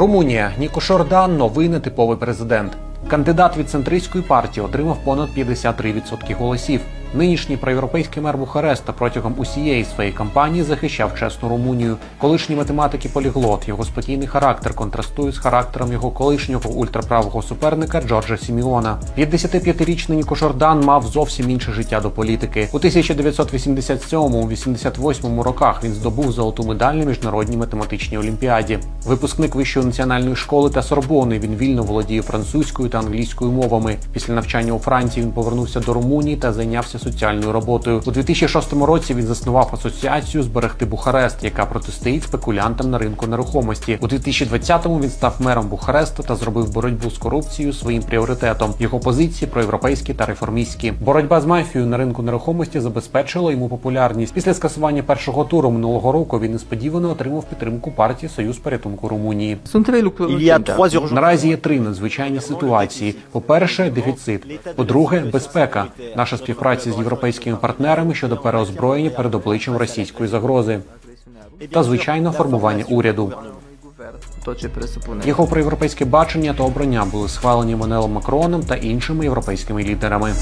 Румунія Ніко Шордан новий нетиповий президент. Кандидат від центристської партії отримав понад 53% голосів. Нинішній проєвропейський мер Бухареста протягом усієї своєї кампанії захищав чесну Румунію. Колишній математик і поліглот. Його спокійний характер контрастує з характером його колишнього ультраправого суперника Джорджа Сіміона. 55-річний Ніко Жордан мав зовсім інше життя до політики. У 1987-88 роках він здобув золоту медаль на міжнародній математичній олімпіаді. Випускник вищої національної школи та Сорбони. Він вільно володіє французькою та англійською мовами. Після навчання у Франції він повернувся до Румунії та зайнявся соціальною роботою. У 2006 році він заснував асоціацію Зберегти Бухарест, яка протистоїть спекулянтам на ринку нерухомості. У 2020-му він став мером Бухареста та зробив боротьбу з корупцією своїм пріоритетом. Його позиції проєвропейські та реформістські. Боротьба з мафією на ринку нерухомості забезпечила йому популярність. Після скасування першого туру минулого року він несподівано отримав підтримку партії Союз порятунку Румунії. Наразі є три надзвичайні ситуації: по-перше, дефіцит. По-друге, безпека. Наша співпраця з європейськими партнерами щодо переозброєння перед обличчям російської загрози. Та звичайно формування уряду. Його проєвропейське бачення та обрання були схвалені Манелом Макроном та іншими європейськими лідерами.